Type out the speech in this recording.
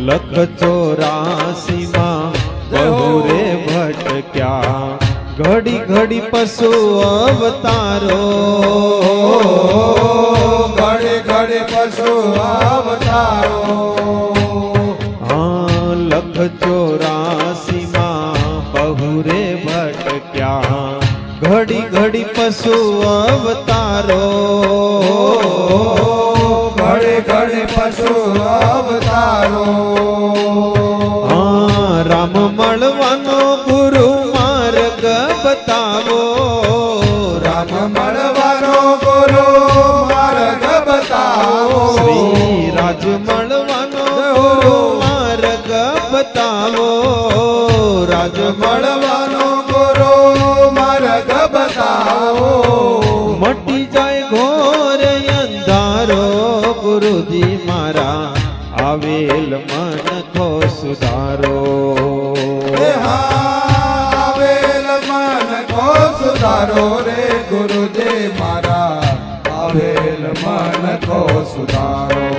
લખ ચોરાસી માં બહુ રે ભટક્યા ઘડી ઘડી પશુ અવતારો ઘડે ઘડે પશુ અવતારો હા લખ ચોરાસી માં બહુ રે ભટક્યા ઘડી ઘડી પશુ અવતારો ઘડે ઘડે પશુ અવતારો હા રામ મળવાનો ગુરુ માર્ગ બતાવો રામ મળવાનો ગુરુ માર્ગ બતાવો શ્રી રાજ મળવાનો ગુરુ માર્ગ બતાવો રાજ મળવાનો ગુરુ માર્ગ બતાવો મટી જાય ઘોર અંધારો ગુરુજી મારા આવેલ મન ખો સુધારો હે આવેલ મન કો સુધારો રે ગુરુજી મારા આવેલ મન કો સુધારો